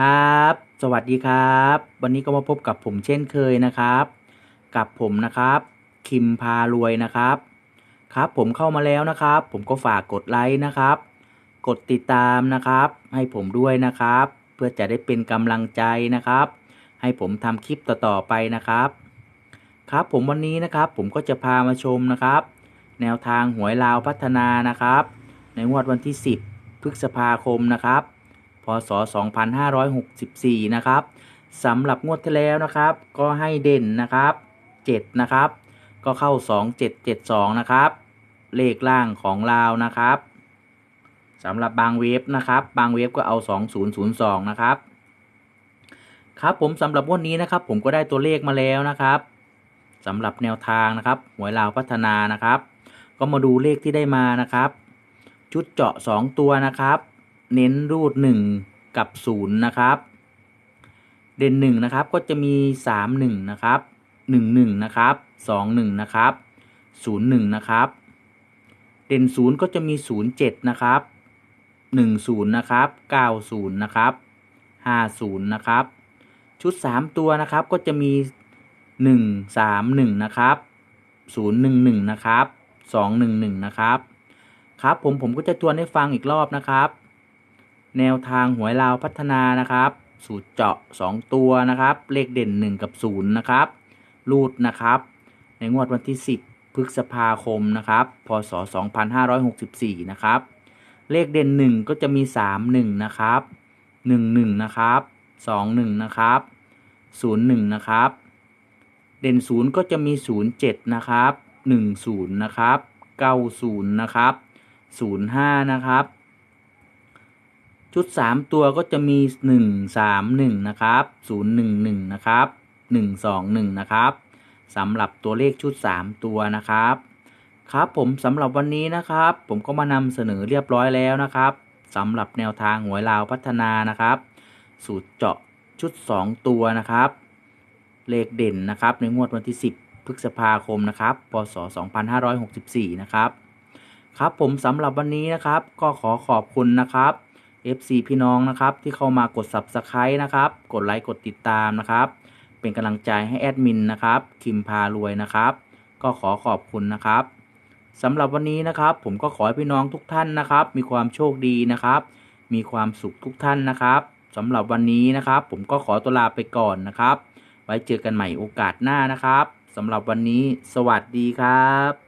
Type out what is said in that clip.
ครับ สวัสดีครับ วันนี้ก็มาพบกับผมเช่นเคยนะครับ กับผมนะครับ คิมพารวยนะครับ ครับผมเข้ามาแล้วนะครับ ผมก็ฝากกดไลค์นะครับ กดติดตามนะครับ ให้ผมด้วยนะครับ เพื่อจะได้เป็นกำลังใจนะครับ ให้ผมทำคลิปต่อๆไปนะครับ ครับผมวันนี้นะครับ ผมก็จะพามาชมนะครับ แนวทางหวยลาวพัฒนานะครับ ในงวดวันที่ 10พฤษภาคมนะครับ พศ 2564 นะครับสำหรับงวดที่แล้วนะครับ ก็ให้เด่นนะครับ7นะครับ ก็เข้า 2772 นะครับ เลขล่างของลาวนะครับสำหรับบางเวฟนะครับ บางเวฟก็เอา 2002 นะครับ ครับผมสำหรับงวดนี้นะครับ ผมก็ได้ตัวเลขมาแล้วนะครับสำหรับแนวทางนะครับหวยลาวพัฒนานะครับ ก็มาดูเลขที่ได้มานะครับ ชุดเจาะ 2 ตัวนะครับ เน้นรูด1กับ0นะครับ เด่น1นะครับก็จะมี3 1นะครับ1 1นะครับ2 1นะครับ0 1นะครับ เด่น0ก็จะมี0 7นะครับ1 0นะครับ9 0นะครับ5 0นะครับชุด 3 ตัวนะครับก็จะมี 1 3 1 นะครับ 0 1 1 นะครับ 2 1 1 นะครับ ครับผมผมก็จะทวนให้ฟังอีกรอบนะครับ แนวทางหวยลาวพัฒนานะครับ สูตรเจาะ 2 ตัวนะครับ เลขเด่น 1 กับ 0 นะครับรูดนะครับ ในงวดวันที่ 10 พฤษภาคมนะครับ พศ 2564 นะครับ เลขเด่น 1 ก็จะมี 3 1 นะครับ 1 1 นะครับ 2 1 นะครับ 0 1 นะครับ เด่น 0 ก็จะมี 0 7 นะครับ 1 0 นะครับ 90 นะครับ 05 นะครับ ชุด 3 ตัวก็จะมี 1 3 1 นะครับ 011 นะครับ 121 นะครับสำหรับตัวเลขชุด 3 ตัวนะครับ ครับผมสำหรับวันนี้นะครับ ผมก็มานำเสนอเรียบร้อยแล้วนะครับสำหรับแนวทางหวยลาวพัฒนานะครับ สูตรเจาะชุด 2 ตัวนะครับ เลขเด่นนะครับในงวดวันที่ 10 พฤษภาคมนะครับ พศ 2564 นะครับ ครับผมสำหรับวันนี้นะครับ ก็ขอขอบคุณนะครับ FC พี่น้องนะครับ ที่เข้ามากด Subscribe นะครับ กดไลค์กดติดตามนะครับ เป็นกำลังใจให้แอดมินนะครับ คิมพารวยนะครับ ก็ขอขอบคุณนะครับสำหรับวันนี้นะครับ ผมก็ขอให้พี่น้องทุกท่านนะครับ มีความโชคดีนะครับ มีความสุขทุกท่านนะครับสำหรับวันนี้นะครับ ผมก็ขอตัวลาไปก่อนนะครับ ไว้เจอกันใหม่โอกาสหน้านะครับสำหรับวันนี้ สวัสดีครับ